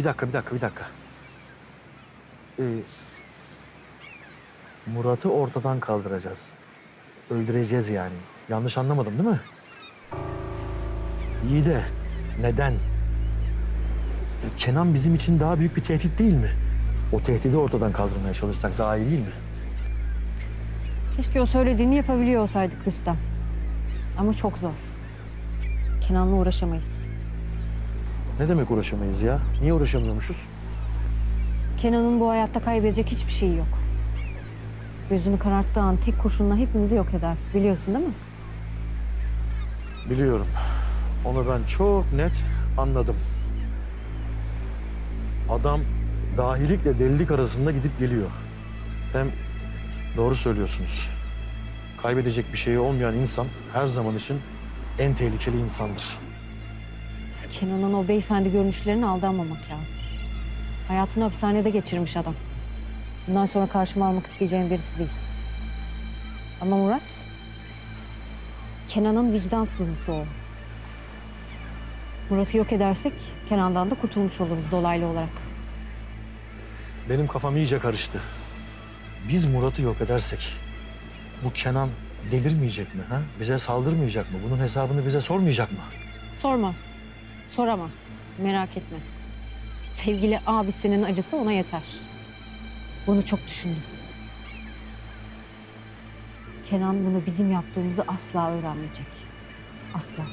Bir dakika, bir dakika, bir dakika. Ee, Murat'ı ortadan kaldıracağız. Öldüreceğiz yani. Yanlış anlamadım değil mi? İyi de neden? Kenan bizim için daha büyük bir tehdit değil mi? O tehdidi ortadan kaldırmaya çalışsak daha iyi değil mi? Keşke o söylediğini yapabiliyor olsaydık Rüstem. Ama çok zor. Kenan'la uğraşamayız. Ne demek uğraşamayız ya? Niye uğraşamıyormuşuz? Kenan'ın bu hayatta kaybedecek hiçbir şeyi yok. Gözünü kararttığı an tek kurşunla hepimizi yok eder. Biliyorsun değil mi? Biliyorum. Onu ben çok net anladım. Adam dahilikle delilik arasında gidip geliyor. Hem doğru söylüyorsunuz. Kaybedecek bir şeyi olmayan insan her zaman için en tehlikeli insandır. Kenan'ın o beyefendi görünüşlerine aldanmamak lazım. Hayatını hapishanede geçirmiş adam. Bundan sonra karşıma almak isteyeceğim birisi değil. Ama Murat... Kenan'ın vicdan sızısı o. Murat'ı yok edersek Kenan'dan da kurtulmuş oluruz dolaylı olarak. Benim kafam iyice karıştı. Biz Murat'ı yok edersek bu Kenan delirmeyecek mi? Ha? Bize saldırmayacak mı? Bunun hesabını bize sormayacak mı? Sormaz. Soramaz. Merak etme. Sevgili abisinin acısı ona yeter. Bunu çok düşündüm. Kenan bunu bizim yaptığımızı asla öğrenmeyecek. Asla.